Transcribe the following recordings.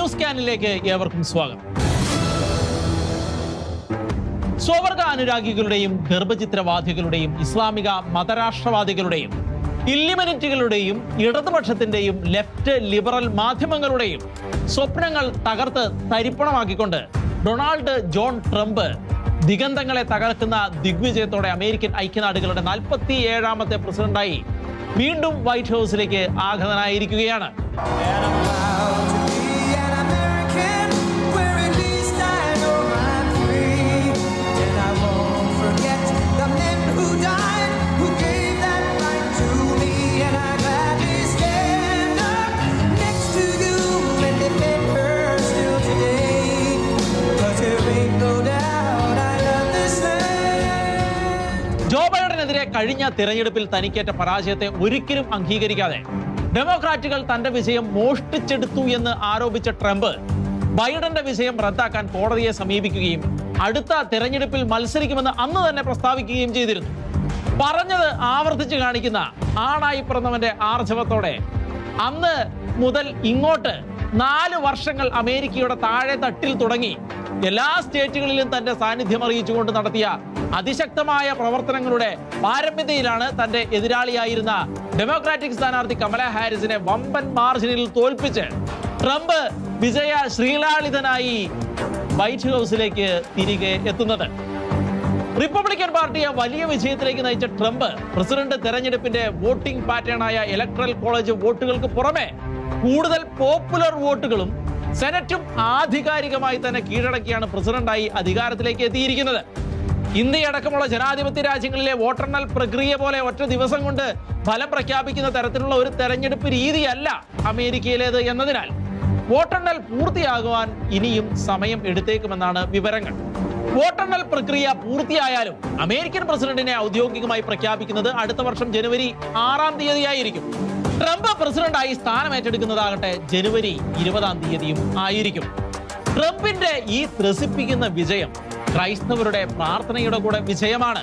News സ്കാനിലേക്ക് ഏവർക്കും സ്വാഗതം. സ്വവർഗ അനുരാഗികളുടെയും ഗർഭചിത്രവാദികളുടെയും ഇസ്ലാമിക മതരാഷ്ട്രവാദികളുടെയും ഇല്ലിമിനിറ്റുകളുടെയും ഇടതുപക്ഷത്തിന്റെയും ലെഫ്റ്റ് ലിബറൽ മാധ്യമങ്ങളുടെയും സ്വപ്നങ്ങൾ തകർത്ത് തരിപ്പണമാക്കിക്കൊണ്ട് ഡൊണാൾഡ് ജോൺ ട്രംപ് ദിഗന്ധങ്ങളെ തകർക്കുന്ന ദിഗ്വിജയത്തോടെ അമേരിക്കൻ ഐക്യനാടുകളുടെ നാൽപ്പത്തി ഏഴാമത്തെ പ്രസിഡന്റായി വീണ്ടും വൈറ്റ് ഹൗസിലേക്ക് ആഗതനായിരിക്കുകയാണ്. തിരഞ്ഞെടുപ്പിൽ തനിക്കേറ്റ പരാജയത്തെ ഒരിക്കലും അംഗീകരിക്കാതെ ഡെമോക്രാറ്റുകൾ തന്റെ വിജയം മോഷ്ടിച്ചെടുത്തു എന്ന് ആരോപിച്ച ട്രംപ് ബൈഡന്റെ വിജയം റദ്ദാക്കാൻ കോടതിയെ സമീപിക്കുകയും അടുത്ത തിരഞ്ഞെടുപ്പിൽ മത്സരിക്കുമെന്ന് അന്ന് തന്നെ പ്രസ്താവിക്കുകയും ചെയ്തിരുന്നു. പറഞ്ഞത് ആവർത്തിച്ച് കാണിക്കുന്ന ആണായി പിറന്നവന്റെ ആർജവത്തോടെ. അന്ന് മുതൽ ഇങ്ങോട്ട് നാല് വർഷങ്ങൾ അമേരിക്കയുടെ താഴെ തട്ടിൽ തുടങ്ങി. എല്ലാ സ്റ്റേറ്റുകളിലും തന്റെ സാന്നിധ്യം അറിയിച്ചുകൊണ്ട് നടത്തിയ അതിശക്തമായ പ്രവർത്തനങ്ങളുടെ പാരമ്യതയിലാണ് തന്റെ എതിരാളിയായിരുന്ന ഡെമോക്രാറ്റിക് സ്ഥാനാർത്ഥി കമല ഹാരിസിനെ വമ്പൻ മാർജിനിൽ തോൽപ്പിച്ച് ട്രംപ് വിജയ ശ്രീലാളിതനായി വൈറ്റ് ഹൗസിലേക്ക് തിരികെ എത്തുന്നത്. റിപ്പബ്ലിക്കൻ പാർട്ടിയെ വലിയ വിജയത്തിലേക്ക് നയിച്ച ട്രംപ് പ്രസിഡന്റ് തെരഞ്ഞെടുപ്പിന്റെ വോട്ടിംഗ് പാറ്റേണായ ഇലക്ട്രൽ കോളേജ് വോട്ടുകൾക്ക് പുറമെ കൂടുതൽ പോപ്പുലർ വോട്ടുകളും സെനറ്റും ആധികാരികമായി തന്നെ കീഴടക്കിയാണ് പ്രസിഡന്റായി അധികാരത്തിലേക്ക് എത്തിയിരിക്കുന്നത്. ഇന്ത്യയടക്കമുള്ള ജനാധിപത്യ രാജ്യങ്ങളിലെ വോട്ടെണ്ണൽ പ്രക്രിയ പോലെ ഒറ്റ ദിവസം കൊണ്ട് ഫലം പ്രഖ്യാപിക്കുന്ന തരത്തിലുള്ള ഒരു തെരഞ്ഞെടുപ്പ് രീതിയല്ല അമേരിക്കയിലേത് എന്നതിനാൽ വോട്ടെണ്ണൽ പൂർത്തിയാകുവാൻ ഇനിയും സമയം എടുത്തേക്കുമെന്നാണ് വിവരങ്ങൾ. വോട്ടെണ്ണൽ പ്രക്രിയ പൂർത്തിയായാലും അമേരിക്കൻ പ്രസിഡന്റിനെ ഔദ്യോഗികമായി പ്രഖ്യാപിക്കുന്നത് അടുത്ത വർഷം ജനുവരി ആറാം തീയതിയായിരിക്കും. ട്രംപ് പ്രസിഡന്റായി സ്ഥാനം ഏറ്റെടുക്കുന്നതാകട്ടെ ജനുവരി ഇരുപതാം തീയതിയും ആയിരിക്കും. ട്രംപിന്റെ ഈ ത്രസിപ്പിക്കുന്ന വിജയം ക്രൈസ്തവരുടെ പ്രാർത്ഥനയുടെ കൂടെ വിജയമാണ്.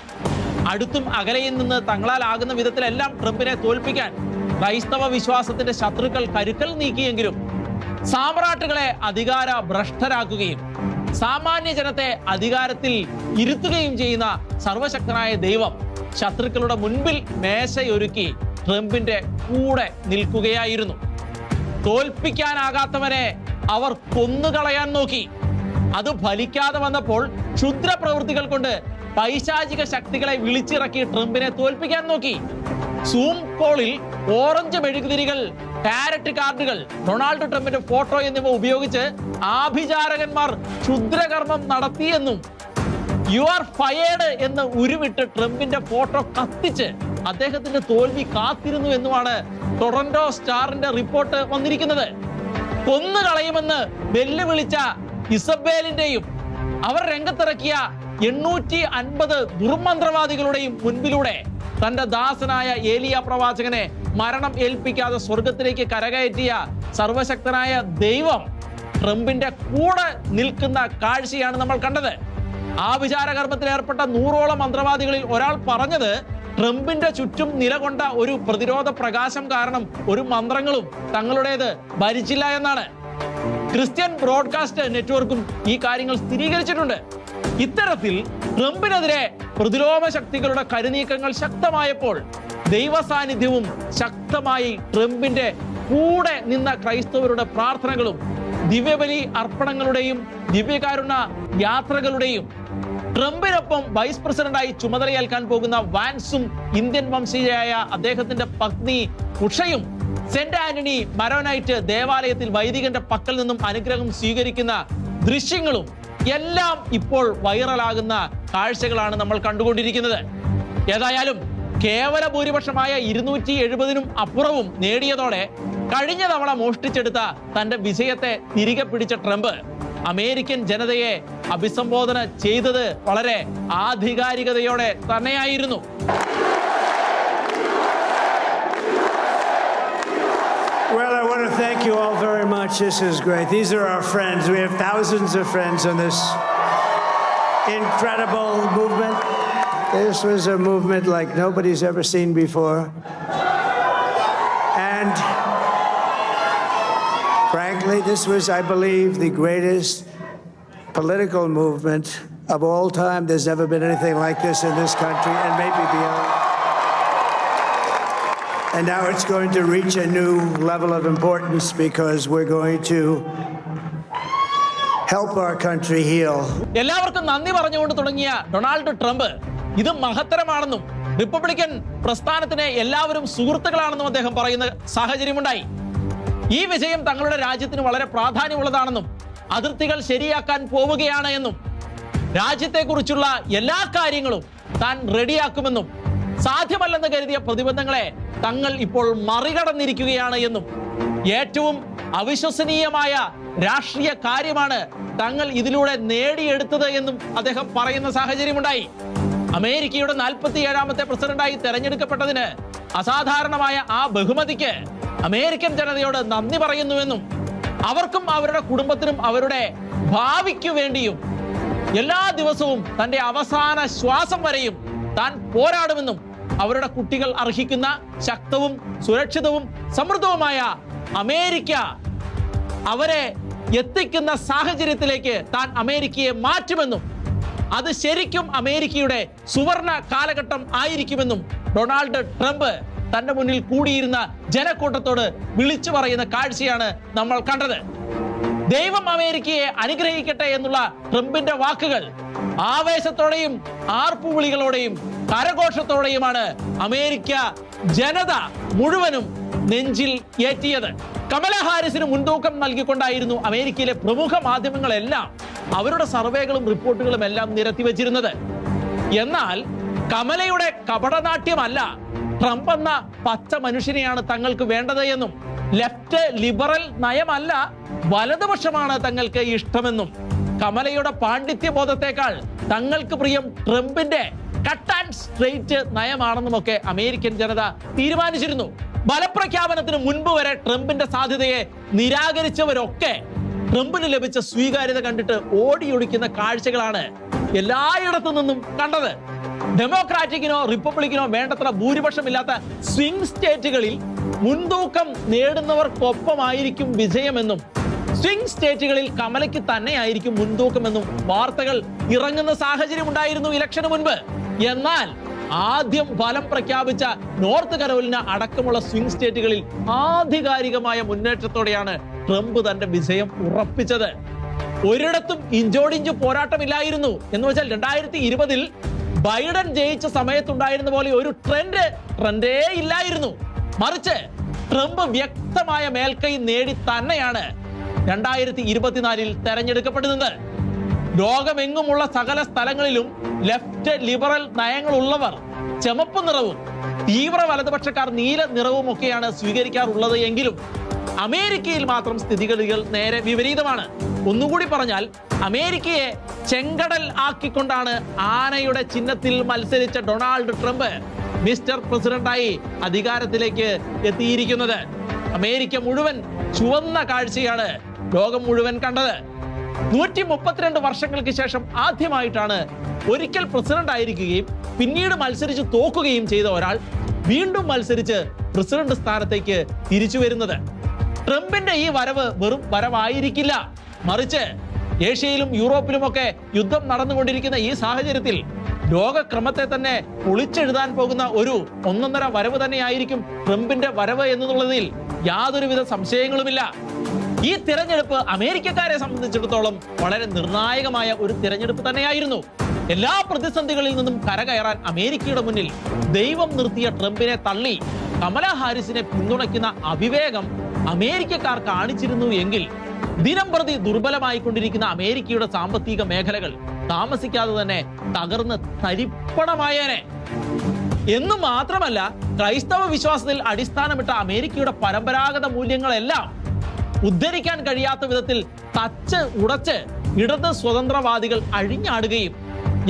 അടുത്തും അകലയിൽ നിന്ന് തങ്ങളാലാകുന്ന വിധത്തിലെല്ലാം ട്രംപിനെ തോൽപ്പിക്കാൻ ക്രൈസ്തവ വിശ്വാസത്തിന്റെ ശത്രുക്കൾ കരുക്കൽ നീക്കിയെങ്കിലും സാമ്രാട്ടുകളെ അധികാര ഭ്രഷ്ടരാക്കുകയും സാമാന്യ ജനത്തെ അധികാരത്തിൽ ഇരുത്തുകയും ചെയ്യുന്ന സർവശക്തനായ ദൈവം ശത്രുക്കളുടെ മുൻപിൽ മേശയൊരുക്കി ട്രംപിന്റെ കൂടെ നിൽക്കുകയായിരുന്നു. തോൽപ്പിക്കാനാകാത്തവനെ അവർ കൊന്നുകളയാൻ നോക്കി. അത് ഫലിക്കാതെ വന്നപ്പോൾ ക്ഷുദ്ര പ്രവൃത്തികൾ കൊണ്ട് പൈശാചിക ശക്തികളെ വിളിച്ചിറക്കി ട്രംപിനെ തോൽപ്പിക്കാൻ നോക്കി. സൂം കോളിൽ ഓറഞ്ച് മെഴുകുതിരികൾ കാരറ്റ് കാർഡുകൾ ഡൊണാൾഡ് ട്രംപിന്റെ ഫോട്ടോ എന്നിവ ഉപയോഗിച്ച് ആഭിചാരകന്മാർ ക്ഷുദ്രകർമ്മം നടത്തിയെന്നും യു ആർ ഫയേർഡ് എന്ന് ഉരുവിട്ട് ട്രംപിന്റെ ഫോട്ടോ കത്തിച്ച് അദ്ദേഹത്തിന്റെ തോൽവി കാത്തിരുന്നു എന്നുമാണ് ടൊറന്റോ സ്റ്റാറിന്റെ റിപ്പോർട്ട് വന്നിരിക്കുന്നത്. കൊന്നു കളയുമെന്ന് വെല്ലുവിളിച്ച ഇസബേലിന്റെയും അവർ രംഗത്തിറക്കിയ എണ്ണൂറ്റി അൻപത് ദുർമന്ത്രവാദികളുടെയും മുൻപിലൂടെ തന്റെ ദാസനായ ഏലിയ പ്രവാചകനെ മരണം ഏൽപ്പിക്കാതെ സ്വർഗത്തിലേക്ക് കരകയറ്റിയ സർവശക്തനായ ദൈവം ട്രംപിന്റെ കൂടെ നിൽക്കുന്ന കാഴ്ചയാണ് നമ്മൾ കണ്ടത്. ആ വിചാരകർമ്മത്തിൽ ഏർപ്പെട്ട നൂറോളം മന്ത്രവാദികളിൽ ഒരാൾ പറഞ്ഞത് ട്രംപിന്റെ ചുറ്റും നിലകൊണ്ട ഒരു പ്രതിരോധ പ്രകാശം കാരണം ഒരു മന്ത്രങ്ങളും തങ്ങളുടേത് ഭരിച്ചില്ല എന്നാണ്. ക്രിസ്ത്യൻ ബ്രോഡ്കാസ്റ്റ് നെറ്റ്വർക്കും ഈ കാര്യങ്ങൾ സ്ഥിരീകരിച്ചിട്ടുണ്ട്. ഇത്തരത്തിൽ ട്രംപിനെതിരെ പ്രതിരോധ ശക്തികളുടെ കരുനീക്കങ്ങൾ ശക്തമായപ്പോൾ ദൈവ സാന്നിധ്യവും ശക്തമായി ട്രംപിന്റെ കൂടെ നിന്ന ക്രൈസ്തവരുടെ പ്രാർത്ഥനകളും ദിവ്യബലി അർപ്പണങ്ങളുടെയും ദിവ്യകാരുണ യാത്രകളുടെയും ട്രംപിനൊപ്പം വൈസ് പ്രസിഡന്റായി ചുമതലയേൽക്കാൻ പോകുന്ന വാൻസും ഇന്ത്യൻ വംശീയയായ അദ്ദേഹത്തിന്റെ പത്നി ഉഷയും സെന്റ് ആന്റണി മരോനൈറ്റ് ദേവാലയത്തിൽ വൈദികന്റെ പക്കൽ നിന്നും അനുഗ്രഹം സ്വീകരിക്കുന്ന ദൃശ്യങ്ങളും എല്ലാം ഇപ്പോൾ വൈറലാകുന്ന കാഴ്ചകളാണ് നമ്മൾ കണ്ടുകൊണ്ടിരിക്കുന്നത്. ഏതായാലും കേവല ഭൂരിപക്ഷമായ ഇരുന്നൂറ്റി എഴുപതിനും അപ്പുറവും നേടിയതോടെ കഴിഞ്ഞ തവണ മോഷ്ടിച്ചെടുത്ത തന്റെ വിജയത്തെ തിരികെ പിടിച്ച ട്രംപ്. അമേരിക്കൻ ജനതയെ അഭിസംബോധന ചെയ്തത് വളരെ ആധികാരികതയോടെ തന്നെയായിരുന്നു Well, I want to thank you all very much. This is great. These are our friends. We have thousands of friends on this incredible movement. This was a movement like nobody's ever seen before. And frankly, this was, I believe, the greatest political movement of all time. There's never been anything like this in this country and maybe beyond. And now it's going to reach a new level of importance because we're going to help our country heal. എല്ലാവർക്കും നന്ദി പറഞ്ഞുകൊണ്ട് തുടങ്ങിയ Donald Trump ഇത് മഹത്തരമാണെന്നും Republican പ്രസ്ഥാനത്തിന് എല്ലാവരും സുഹൃത്തുക്കളാണെന്നും അദ്ദേഹം പറയുന്ന സാഹചര്യമുണ്ടായി ഈ വിജയം തങ്ങളുടെ രാജ്യത്തിന് വളരെ പ്രാധാന്യമുള്ളതാണെന്നും അതിർത്തികൾ ശരിയാക്കാൻ പോവുകയാണ് എന്നും രാജ്യത്തെക്കുറിച്ചുള്ള എല്ലാ കാര്യങ്ങളും താൻ റെഡിയാക്കുമെന്നും സാധ്യമല്ലെന്ന് കരുതിയ പ്രതിബന്ധങ്ങളെ തങ്ങൾ ഇപ്പോൾ മറികടന്നിരിക്കുകയാണ് എന്നും ഏറ്റവും അവിശ്വസനീയമായ രാഷ്ട്രീയ കാര്യമാണ് തങ്ങൾ ഇതിലൂടെ നേടിയെടുത്തത് എന്നും അദ്ദേഹം പറയുന്ന സാഹചര്യമുണ്ടായി. അമേരിക്കയുടെ നാൽപ്പത്തി ഏഴാമത്തെ പ്രസിഡന്റായി തെരഞ്ഞെടുക്കപ്പെട്ടതിന് അസാധാരണമായ ആ ബഹുമതിക്ക് അമേരിക്കൻ ജനതയോട് നന്ദി പറയുന്നുവെന്നും അവർക്കും അവരുടെ കുടുംബത്തിനും അവരുടെ ഭാവിക്കു വേണ്ടിയും എല്ലാ ദിവസവും തന്റെ അവസാന ശ്വാസം വരെയും താൻ പോരാടുമെന്നും അവരുടെ കുട്ടികൾ അർഹിക്കുന്ന ശക്തവും സുരക്ഷിതവും സമൃദ്ധവുമായ അമേരിക്ക അവരെ എത്തിക്കുന്ന സാഹചര്യത്തിലേക്ക് താൻ അമേരിക്കയെ മാറ്റുമെന്നും അത് ശരിക്കും അമേരിക്കയുടെ സുവർണ കാലഘട്ടം ആയിരിക്കുമെന്നും ഡൊണാൾഡ് ട്രംപ് തന്റെ മുന്നിൽ കൂടിയിരുന്ന ജനക്കൂട്ടത്തോട് വിളിച്ചു പറയുന്ന കാഴ്ചയാണ് നമ്മൾ കണ്ടത്. ദൈവം അമേരിക്കയെ അനുഗ്രഹിക്കട്ടെ എന്നുള്ള ട്രംപിന്റെ വാക്കുകൾ ആവേശത്തോടെയും ആർപ്പുവിളികളോടെയും കരഘോഷത്തോടെയുമാണ് അമേരിക്ക ജനത മുഴുവനും നെഞ്ചിൽ ഏറ്റിയത്. കമല ഹാരിസിന് മുൻതൂക്കം നൽകിക്കൊണ്ടായിരുന്നു അമേരിക്കയിലെ പ്രമുഖ മാധ്യമങ്ങളെല്ലാം അവരുടെ സർവേകളും റിപ്പോർട്ടുകളും എല്ലാം നിരത്തി വച്ചിരുന്നത്. എന്നാൽ കമലയുടെ കപടനാട്യമല്ല ട്രംപ് എന്ന പച്ച മനുഷ്യനെയാണ് തങ്ങൾക്ക് വേണ്ടത് എന്നും ലെഫ്റ്റ് ലിബറൽ നയമല്ല വലതുപക്ഷമാണ് തങ്ങൾക്ക് ഇഷ്ടമെന്നും. കമലയുടെ പാണ്ഡിത്യ ബോധത്തെക്കാൾ തങ്ങൾക്ക് പ്രിയം ട്രംപിന്റെ കട്ട് ആൻഡ് സ്ട്രെയിറ്റ് നയമാണെന്നുമൊക്കെ അമേരിക്കൻ ജനത തീരുമാനിച്ചിരുന്നു. ബലപ്രഖ്യാപനത്തിന് മുൻപ് വരെ ട്രംപിന്റെ സാധ്യതയെ നിരാകരിച്ചവരൊക്കെ ട്രംപിന് ലഭിച്ച സ്വീകാര്യത കണ്ടിട്ട് ഓടിയൊടിക്കുന്ന കാഴ്ചകളാണ് എല്ലായിടത്തു നിന്നും കണ്ടത്. ഡെമോക്രാറ്റിക്കിനോ റിപ്പബ്ലിക്കിനോ വേണ്ടത്ര ഭൂരിപക്ഷമില്ലാത്ത സ്വിംഗ് സ്റ്റേറ്റുകളിൽ മുൻതൂക്കം നേടുന്നവർക്കൊപ്പമായിരിക്കും വിജയമെന്നും സ്വിംഗ് സ്റ്റേറ്റുകളിൽ കമലയ്ക്ക് തന്നെയായിരിക്കും മുൻതൂക്കമെന്നും വാർത്തകൾ ഇറങ്ങുന്ന സാഹചര്യം ഉണ്ടായിരുന്നു ഇലക്ഷന് മുൻപ്. എന്നാൽ ആദ്യം ഫലം പ്രഖ്യാപിച്ച നോർത്ത് കരോലിന അടക്കമുള്ള സ്വിംഗ് സ്റ്റേറ്റുകളിൽ ആധികാരികമായ മുന്നേറ്റത്തോടെയാണ് ട്രംപ് തന്റെ വിജയം ഉറപ്പിച്ചത്. ഒരിടത്തും ഇഞ്ചോടിഞ്ച് പോരാട്ടമില്ലായിരുന്നു. എന്ന് വെച്ചാൽ രണ്ടായിരത്തി ഇരുപതിൽ ബൈഡൻ ജയിച്ച സമയത്തുണ്ടായിരുന്ന പോലെ ഒരു ട്രെൻഡ് ട്രെൻഡേ ഇല്ലായിരുന്നു. മറിച്ച് ട്രംപ് വ്യക്തമായ മേൽക്കൈ നേടി തന്നെയാണ് രണ്ടായിരത്തി ഇരുപത്തിനാലിൽ തെരഞ്ഞെടുക്കപ്പെടുന്നത്. ലോകമെങ്ങുമുള്ള സകല സ്ഥലങ്ങളിലും ലെഫ്റ്റ് ലിബറൽ നയങ്ങളുള്ളവർ ചുമപ്പ് നിറവും തീവ്ര വലതുപക്ഷക്കാർ നീല നിറവും ഒക്കെയാണ് സ്വീകരിക്കാറുള്ളത് എങ്കിലും അമേരിക്കയിൽ മാത്രം സ്ഥിതിഗതികൾ നേരെ വിപരീതമാണ്. ഒന്നുകൂടി പറഞ്ഞാൽ അമേരിക്കയെ ചെങ്കടൽ ആക്കിക്കൊണ്ടാണ് ആനയുടെ ചിഹ്നത്തിൽ മത്സരിച്ച ഡൊണാൾഡ് ട്രംപ് മിസ്റ്റർ പ്രസിഡന്റായി അധികാരത്തിലേക്ക് എത്തിയിരിക്കുന്നത്. അമേരിക്ക മുഴുവൻ ചുവന്ന കാഴ്ചയാണ് ലോകം മുഴുവൻ കണ്ടത്. നൂറ്റി മുപ്പത്തിരണ്ട് വർഷങ്ങൾക്ക് ശേഷം ആദ്യമായിട്ടാണ് ഒരിക്കൽ പ്രസിഡന്റ് ആയിരിക്കുകയും പിന്നീട് മത്സരിച്ച് തോക്കുകയും ചെയ്ത ഒരാൾ വീണ്ടും മത്സരിച്ച് പ്രസിഡന്റ് സ്ഥാനത്തേക്ക് തിരിച്ചു വരുന്നത്. ട്രംപിന്റെ ഈ വരവ് വെറും വരവായിരിക്കില്ല. മറിച്ച് ഏഷ്യയിലും യൂറോപ്പിലും ഒക്കെ യുദ്ധം നടന്നുകൊണ്ടിരിക്കുന്ന ഈ സാഹചര്യത്തിൽ ലോകക്രമത്തെ തന്നെ പൊളിച്ചെഴുതാൻ പോകുന്ന ഒരു ഒന്നൊന്നര വരവ് തന്നെയായിരിക്കും ട്രംപിന്റെ വരവ് എന്നുള്ളതിൽ യാതൊരുവിധ സംശയങ്ങളുമില്ല. ഈ തിരഞ്ഞെടുപ്പ് അമേരിക്കക്കാരെ സംബന്ധിച്ചിടത്തോളം വളരെ നിർണായകമായ ഒരു തിരഞ്ഞെടുപ്പ് തന്നെയായിരുന്നു. എല്ലാ പ്രതിസന്ധികളിൽ നിന്നും കരകയറാൻ അമേരിക്കയുടെ മുന്നിൽ ദൈവം നിർത്തിയ ട്രംപിനെ തള്ളി കമല ഹാരിസിനെ പിന്തുണയ്ക്കുന്ന അവിവേകം അമേരിക്കക്കാർ കാണിച്ചിരുന്നു എങ്കിൽ ദിനം പ്രതി ദുർബലമായിക്കൊണ്ടിരിക്കുന്ന അമേരിക്കയുടെ സാമ്പത്തിക മേഖലകൾ താമസിക്കാതെ തന്നെ തകർന്ന് തരിപ്പണമായേനെ. എന്ന് മാത്രമല്ല ക്രൈസ്തവ വിശ്വാസത്തിൽ അടിസ്ഥാനമിട്ട അമേരിക്കയുടെ പരമ്പരാഗത മൂല്യങ്ങളെല്ലാം ഉദ്ധരിക്കാൻ കഴിയാത്ത വിധത്തിൽ തച്ച് ഉടച്ച് ഇടത് സ്വതന്ത്രവാദികൾ അഴിഞ്ഞാടുകയും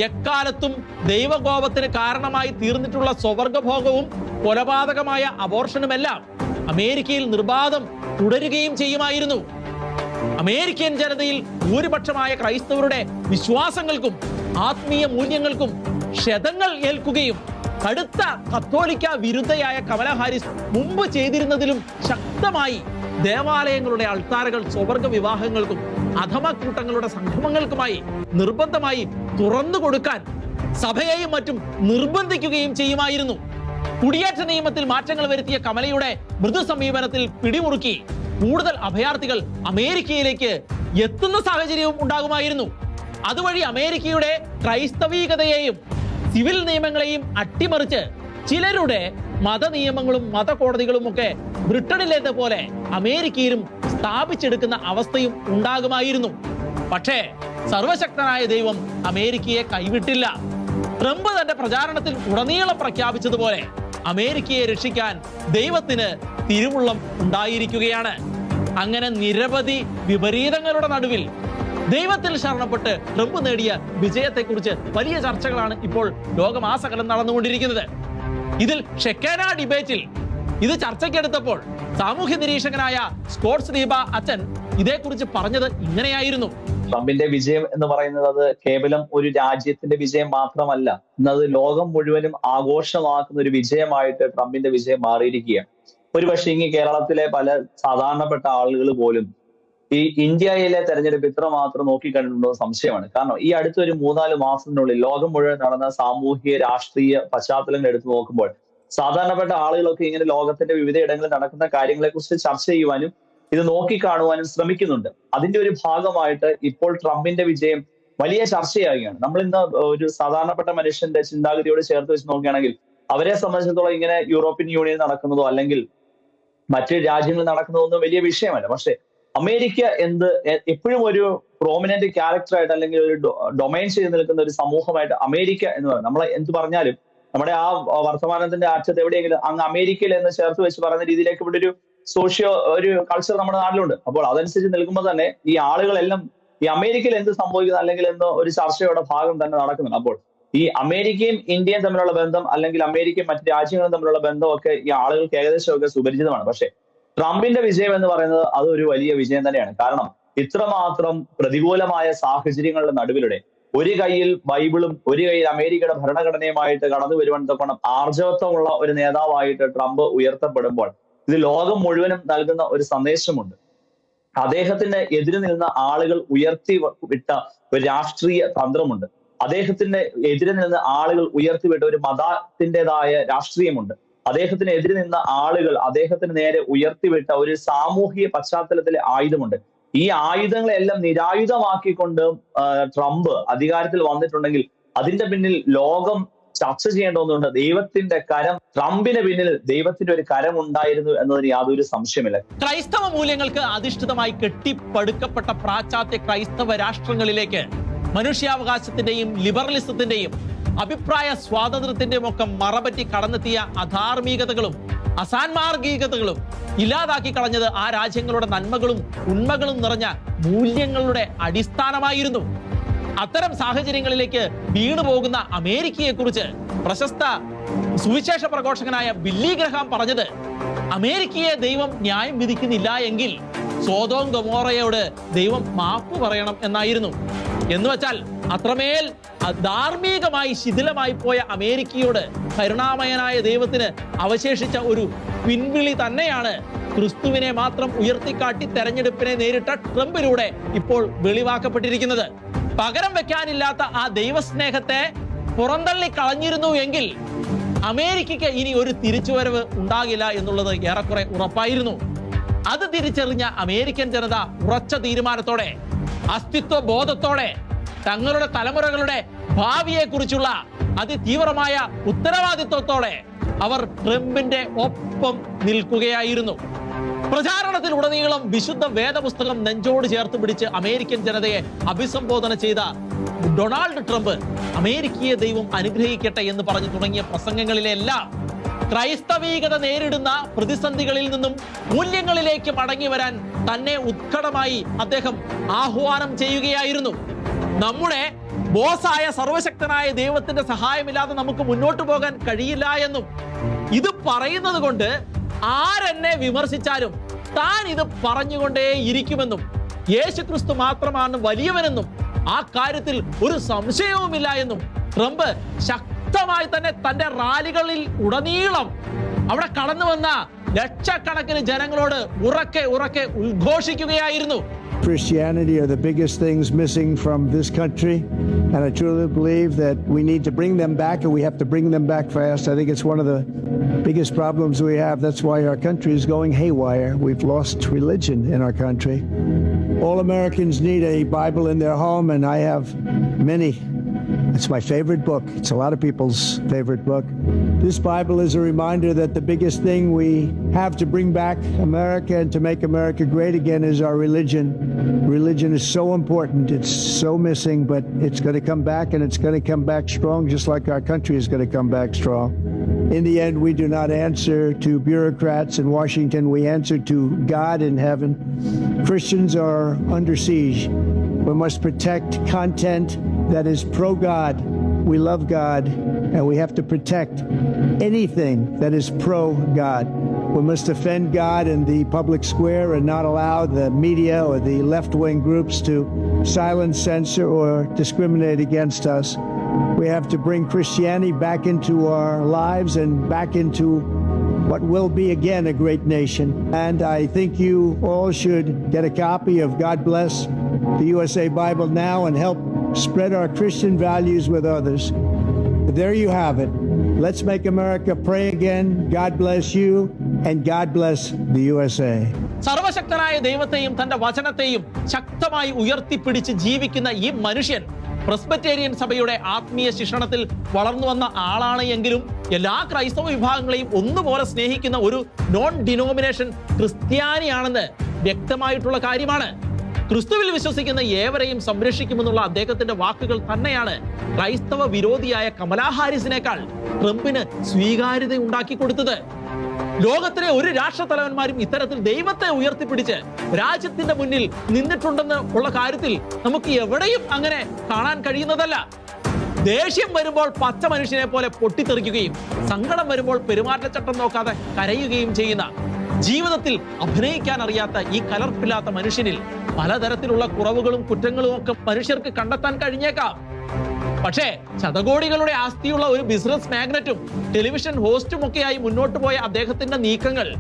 എക്കാലത്തും ദൈവകോപത്തിന് കാരണമായി തീർന്നിട്ടുള്ള സ്വവർഗഭോഗവും കൊലപാതകമായ അബോർഷനുമെല്ലാം അമേരിക്കയിൽ നിർബാധം തുടരുകയും ചെയ്യുമായിരുന്നു. അമേരിക്കൻ ജനതയിൽ ഭൂരിപക്ഷമായ ക്രൈസ്തവരുടെ വിശ്വാസങ്ങൾക്കും ആത്മീയ മൂല്യങ്ങൾക്കും ക്ഷതങ്ങൾ ഏൽക്കുകയും കടുത്ത കത്തോലിക്ക വിരുദ്ധയായ കമല ഹാരിസ് മുമ്പ് ചെയ്തിരുന്നതിലും ശക്തമായി ദേവാലയങ്ങളുടെ അൾത്താരകൾ സ്വവർഗ വിവാഹങ്ങൾക്കും അധമക്കൂട്ടങ്ങളുടെ സംഗമങ്ങൾക്കുമായി നിർബന്ധമായി തുറന്നു കൊടുക്കാൻ സഭയെയും മറ്റും നിർബന്ധിക്കുകയും ചെയ്യുമായിരുന്നു. കുടിയേറ്റ നിയമത്തിൽ മാറ്റങ്ങൾ വരുത്തിയ കമലയുടെ മൃദു സമീപനത്തിൽ പിടിമുറുക്കി കൂടുതൽ അഭയാർത്ഥികൾ അമേരിക്കയിലേക്ക് എത്തുന്ന സാഹചര്യവും ഉണ്ടാകുമായിരുന്നു. അതുവഴി അമേരിക്കയുടെ ക്രൈസ്തവീകതയെയും സിവിൽ നിയമങ്ങളെയും അട്ടിമറിച്ച് ചിലരുടെ മത നിയമങ്ങളും മതകോടതികളും ഒക്കെ ബ്രിട്ടനിലേത് പോലെ അമേരിക്കയിലും സ്ഥാപിച്ചെടുക്കുന്ന അവസ്ഥയും ഉണ്ടാകുമായിരുന്നു. പക്ഷേ സർവശക്തനായ ദൈവം അമേരിക്കയെ കൈവിട്ടില്ല. ട്രംപ് തന്റെ പ്രചാരണത്തിൽ ഉടനീളം പ്രഖ്യാപിച്ചതുപോലെ അമേരിക്കയെ രക്ഷിക്കാൻ ദൈവത്തിന് തിരുമുള്ളം ഉണ്ടായിരിക്കുകയാണ്. അങ്ങനെ നിരവധി വിപരീതങ്ങളുടെ നടുവിൽ ദൈവത്തിൽ ശരണപ്പെട്ട് ട്രംപ് നേടിയ വിജയത്തെക്കുറിച്ച് വലിയ ചർച്ചകളാണ് ഇപ്പോൾ ലോകം ലോകമാസകലം നടന്നുകൊണ്ടിരിക്കുന്നത്. ഇതിൽ ഷെക്കാന ഡിബേറ്റിൽ ഇത് ചർച്ചയ്ക്കെടുത്തപ്പോൾ സാമൂഹ്യ നിരീക്ഷകനായ സ്കോട്ട്സ് ദീപ അച്ഛൻ ഇതേക്കുറിച്ച് പറഞ്ഞത് ഇങ്ങനെയായിരുന്നു. ട്രംപിന്റെ വിജയം എന്ന് പറയുന്നത് അത് കേവലം ഒരു രാജ്യത്തിന്റെ വിജയം മാത്രമല്ല എന്നത് ലോകം മുഴുവനും ആഘോഷമാക്കുന്ന ഒരു വിജയമായിട്ട് ട്രംപിന്റെ വിജയം മാറിയിരിക്കുകയാണ്. ഒരുപക്ഷെ ഇങ്ങ് കേരളത്തിലെ പല സാധാരണപ്പെട്ട ആളുകൾ പോലും ഈ ഇന്ത്യയിലെ തെരഞ്ഞെടുപ്പ് ഇത്ര മാത്രം നോക്കിക്കണ്ടുണ്ടോ സംശയമാണ്. കാരണം ഈ അടുത്ത അടുത്തൊരു മൂന്നാൽ മാസത്തിനുള്ളിൽ ലോകം മുഴുവൻ നടന്ന സാമൂഹിക രാഷ്ട്രീയ പശ്ചാത്തലങ്ങൾ എടുത്തു നോക്കുമ്പോൾ സാധാരണപ്പെട്ട ആളുകളൊക്കെ ഇങ്ങനെ ലോകത്തിന്റെ വിവിധ ഇടങ്ങളിൽ നടക്കുന്ന കാര്യങ്ങളെക്കുറിച്ച് ചർച്ച ചെയ്യുവാനും ഇത് നോക്കിക്കാണുവാനും ശ്രമിക്കുന്നുണ്ട്. അതിന്റെ ഒരു ഭാഗമായിട്ട് ഇപ്പോൾ ട്രംപിന്റെ വിജയം വലിയ ചർച്ചയാവുകയാണ്. നമ്മൾ ഇന്ന് ഒരു സാധാരണപ്പെട്ട മനുഷ്യന്റെ ചിന്താഗതിയോട് ചേർത്ത് വെച്ച് നോക്കുകയാണെങ്കിൽ അവരെ സംബന്ധിച്ചിടത്തോളം ഇങ്ങനെ യൂറോപ്യൻ യൂണിയൻ നടക്കുന്നതോ അല്ലെങ്കിൽ മറ്റ് രാജ്യങ്ങളിൽ നടക്കുന്നതൊന്നും വലിയ വിഷയമല്ല. പക്ഷെ അമേരിക്ക എന്ത് എപ്പോഴും ഒരു പ്രോമിനന്റ് ക്യാരക്ടറായിട്ട് അല്ലെങ്കിൽ ഒരു ഡൊമൈൻ ചെയ്ത് നിൽക്കുന്ന ഒരു സമൂഹമായിട്ട് അമേരിക്ക എന്ന് പറയുന്നത് നമ്മൾ എന്ത് പറഞ്ഞാലും നമ്മുടെ ആ വർത്തമാനത്തിന്റെ അറ്റത്ത് എവിടെയെങ്കിലും അങ്ങ് അമേരിക്കയിൽ എന്ന് ചേർത്ത് വെച്ച് പറയുന്ന രീതിയിലേക്ക് ഇവിടെ ഒരു സോഷ്യോ ഒരു കൾച്ചർ നമ്മുടെ നാട്ടിലുണ്ട്. അപ്പോൾ അതനുസരിച്ച് നിൽക്കുമ്പോൾ തന്നെ ഈ ആളുകളെല്ലാം ഈ അമേരിക്കയിൽ എന്ത് സംഭവിക്കുന്നു അല്ലെങ്കിൽ എന്തോ ഒരു ചർച്ചയുടെ ഭാഗം തന്നെ നടക്കുന്നുണ്ട്. അപ്പോൾ ഈ അമേരിക്കയും ഇന്ത്യയും തമ്മിലുള്ള ബന്ധം അല്ലെങ്കിൽ അമേരിക്കയും മറ്റു രാജ്യങ്ങളും തമ്മിലുള്ള ബന്ധമൊക്കെ ഈ ആളുകൾക്ക് ഏകദേശമൊക്കെ സുപരിചിതമാണ്. പക്ഷേ ട്രംപിന്റെ വിജയം എന്ന് പറയുന്നത് അതൊരു വലിയ വിജയം തന്നെയാണ്. കാരണം ഇത്രമാത്രം പ്രതികൂലമായ സാഹചര്യങ്ങളുടെ നടുവിലൂടെ ഒരു കയ്യിൽ ബൈബിളും ഒരു കയ്യിൽ അമേരിക്കയുടെ ഭരണഘടനയുമായിട്ട് കടന്നു വരുവാൻ തക്കണം ആർജവത്വമുള്ള ഒരു നേതാവായിട്ട് ട്രംപ് ഉയർത്തപ്പെടുമ്പോൾ ഇത് ലോകം മുഴുവനും നൽകുന്ന ഒരു സന്ദേശമുണ്ട്. അദ്ദേഹത്തിന് എതിര് നിന്ന ആളുകൾ ഉയർത്തി വിട്ട ഒരു രാഷ്ട്രീയ തന്ത്രമുണ്ട്. അദ്ദേഹത്തിന് എതിരെ നിന്ന് ആളുകൾ ഉയർത്തിവിട്ട ഒരു മതത്തിന്റെതായ രാഷ്ട്രീയമുണ്ട്. അദ്ദേഹത്തിന് എതിരെ നിന്ന ആളുകൾ അദ്ദേഹത്തിന് നേരെ ഉയർത്തിവിട്ട ഒരു സാമൂഹിക പശ്ചാത്തലത്തിലെ ആയുധമുണ്ട്. ഈ ആയുധങ്ങളെല്ലാം നിരായുധമാക്കിക്കൊണ്ട് ട്രംപ് അധികാരത്തിൽ വന്നിട്ടുണ്ടെങ്കിൽ അതിന്റെ പിന്നിൽ ലോകം ചർച്ച ചെയ്യേണ്ട ഒന്നുണ്ട് ദൈവത്തിന്റെ കരം ട്രംപിന് പിന്നിൽ ദൈവത്തിന്റെ ഒരു കരം ഉണ്ടായിരുന്നു എന്നതിന് യാതൊരു സംശയമില്ല ക്രൈസ്തവ മൂല്യങ്ങൾക്ക് അധിഷ്ഠിതമായി കെട്ടിപ്പടുക്കപ്പെട്ട പാശ്ചാത്യ ക്രൈസ്തവ രാഷ്ട്രങ്ങളിലേക്ക് മനുഷ്യാവകാശത്തിന്റെയും ലിബറലിസത്തിന്റെയും അഭിപ്രായ സ്വാതന്ത്ര്യത്തിന്റെയും ഒക്കെ മറപറ്റി കടന്നെത്തിയ അധാർമികതകളും അസാൻമാർഗികതകളും ഇല്ലാതാക്കി കളഞ്ഞത് ആ രാജ്യങ്ങളുടെ നന്മകളും ഉന്മകളും നിറഞ്ഞ മൂല്യങ്ങളുടെ അടിസ്ഥാനമായിരുന്നു. അത്തരം സാഹചര്യങ്ങളിലേക്ക് വീണു പോകുന്ന അമേരിക്കയെ കുറിച്ച് പ്രശസ്ത സുവിശേഷ പ്രഘോഷകനായ ബില്ലി ഗ്രഹാം പറഞ്ഞത് അമേരിക്കയെ ദൈവം ന്യായം വിധിക്കുന്നില്ല എങ്കിൽ സ്വതോം ഗമോറയോട് ദൈവം മാപ്പ് പറയണം എന്നായിരുന്നു. എന്ന് വെച്ചാൽ അത്രമേൽ ധാർമ്മികമായി ശിഥിലമായി പോയ അമേരിക്കയോട് കരുണാമയനായ ദൈവത്തിന് അവശേഷിച്ച ഒരു പിൻവിളി തന്നെയാണ് ക്രിസ്തുവിനെ മാത്രം ഉയർത്തിക്കാട്ടി തെരഞ്ഞെടുപ്പിനെ നേരിട്ട ട്രംപിലൂടെ ഇപ്പോൾ വെളിവാക്കപ്പെട്ടിരിക്കുന്നത്. പകരം വെക്കാനില്ലാത്ത ആ ദൈവസ്നേഹത്തെ പുറന്തള്ളി കളഞ്ഞിരുന്നു എങ്കിൽ അമേരിക്കയ്ക്ക് ഇനി ഒരു തിരിച്ചുവരവ് ഉണ്ടാകില്ല എന്നുള്ളത് ഏറെക്കുറെ ഉറപ്പായിരുന്നു. അത് തിരിച്ചറിഞ്ഞ അമേരിക്കൻ ജനത ഉറച്ച തീരുമാനത്തോടെ അസ്തിത്വ ബോധത്തോടെ തങ്ങളുടെ തലമുറകളുടെ ഭാവിയെക്കുറിച്ചുള്ള അതിതീവ്രമായ ഉത്തരവാദിത്വത്തോടെ അവർ ട്രംപിന്റെ ഒപ്പം നിൽക്കുകയായിരുന്നു. പ്രചാരണത്തിലുടനീളം വിശുദ്ധ വേദപുസ്തകം നെഞ്ചോട് ചേർത്ത് പിടിച്ച് അമേരിക്കൻ ജനതയെ അഭിസംബോധന ചെയ്ത ഡൊണാൾഡ് ട്രംപ് അമേരിക്കയെ ദൈവം അനുഗ്രഹിക്കട്ടെ എന്ന് പറഞ്ഞു തുടങ്ങിയ പ്രസംഗങ്ങളിലെല്ലാം ക്രൈസ്തവീകത നേരിടുന്ന പ്രതിസന്ധികളിൽ നിന്നും മൂല്യങ്ങളിലേക്ക് മടങ്ങി വരാൻ തന്നെ ഉത്കടമായി അദ്ദേഹം ആഹ്വാനം ചെയ്യുകയായിരുന്നു. നമ്മുടെ ബോസായ സർവശക്തനായ ദൈവത്തിന്റെ സഹായമില്ലാതെ നമുക്ക് മുന്നോട്ട് പോകാൻ കഴിയില്ല എന്നും ഇത് പറയുന്നത് കൊണ്ട് ആരെന്നെ വിമർശിച്ചാലും താൻ ഇത് പറഞ്ഞുകൊണ്ടേ ഇരിക്കുമെന്നും യേശുക്രിസ്തു മാത്രമാണ് വലിയവനെന്നും ആ കാര്യത്തിൽ ഒരു സംശയവുമില്ല എന്നും ട്രംപ് ശക്തമായി തന്നെ തന്റെ റാലികളിൽ ഉടനീളം അവിടെ കടന്നു വന്ന ലക്ഷക്കണക്കിന് ജനങ്ങളോട് ഉറക്കെ ഉറക്കെ ഉദ്ഘോഷിക്കുകയായിരുന്നു. Christianity are the biggest things missing from this country. And I truly believe that we need to bring them back and we have to bring them back fast. I think it's one of the biggest problems we have. That's why our country is going haywire. We've lost religion in our country. All Americans need a Bible in their home, and I have many. It's my favorite book. It's a lot of people's favorite book. This Bible is a reminder that the biggest thing we have to bring back America and to make America great again is our religion. Religion is so important. It's so missing, but it's going to come back and it's going to come back strong, just like our country is going to come back strong. In the end, we do not answer to bureaucrats in Washington. We answer to God in heaven. Christians are under siege. We must protect content that is pro God. We love God, and we have to protect anything that is pro God. We must defend God in the public square and not allow the media or the left wing groups to silence, censor, or discriminate against us. We have to bring Christianity back into our lives and back into what will be again a great nation. And I think you all should get a copy of God Bless the USA Bible now and help spread our Christian values with others. There you have it. Let's make America pray again. God bless you and God bless the USA. സർവശക്തനായ ദൈവത്തെയും തന്റെ വചനത്തെയും ശക്തമായി ഉയർത്തിപ്പിടിച്ച് ജീവിക്കുന്ന ഈ മനുഷ്യൻ പ്രസ്ബറ്റേറിയൻ സഭയുടെ ആത്മീയ ശിക്ഷണത്തിൽ വളർന്നു വന്ന ആളാണ് എങ്കിലും എല്ലാ ക്രൈസ്തവ വിഭാഗങ്ങളെയും ഒന്നുപോലെ സ്നേഹിക്കുന്ന ഒരു നോൺ ഡിനോമിനേഷൻ ക്രിസ്ത്യാനിയാണെന്ന് വ്യക്തമായിട്ടുള്ള കാര്യമാണ് ക്രിസ്തുവിൽ വിശ്വസിക്കുന്ന ഏവരെയും സംരക്ഷിക്കുമെന്നുള്ള അദ്ദേഹത്തിന്റെ വാക്കുകൾ തന്നെയാണ് ക്രൈസ്തവ വിരോധിയായ കമലാ ഹാരിസിനേക്കാൾ ട്രംപിന് സ്വീകാര്യത ഉണ്ടാക്കി കൊടുത്തത്. ലോകത്തിലെ ഒരു രാഷ്ട്ര തലവന്മാരും ഇത്തരത്തിൽ ദൈവത്തെ ഉയർത്തിപ്പിടിച്ച് രാജ്യത്തിന്റെ മുന്നിൽ നിന്നിട്ടുണ്ടെന്ന് ഉള്ള കാര്യത്തിൽ നമുക്ക് എവിടെയും അങ്ങനെ കാണാൻ കഴിയുന്നതല്ല. ദേഷ്യം വരുമ്പോൾ പച്ച മനുഷ്യനെ പോലെ പൊട്ടിത്തെറിക്കുകയും സങ്കടം വരുമ്പോൾ പെരുമാറ്റച്ചട്ടം നോക്കാതെ കരയുകയും ചെയ്യുന്ന ജീവിതത്തിൽ അഭിനയിക്കാൻ അറിയാത്ത ഈ കലർപ്പില്ലാത്ത മനുഷ്യനിൽ പലതരത്തിലുള്ള കുറവുകളും കുറ്റങ്ങളും ഒക്കെ മനുഷ്യർക്ക് കണ്ടെത്താൻ കഴിഞ്ഞേക്കാം. പക്ഷേ ശതകോടികളുടെ ആസ്തിയുള്ള ഒരു ബിസിനസ് മാഗ്നറ്റും ടെലിവിഷൻ ഹോസ്റ്റും ഒക്കെയായി മുന്നോട്ട് പോയ അദ്ദേഹത്തിന്റെ നീക്കങ്ങൾ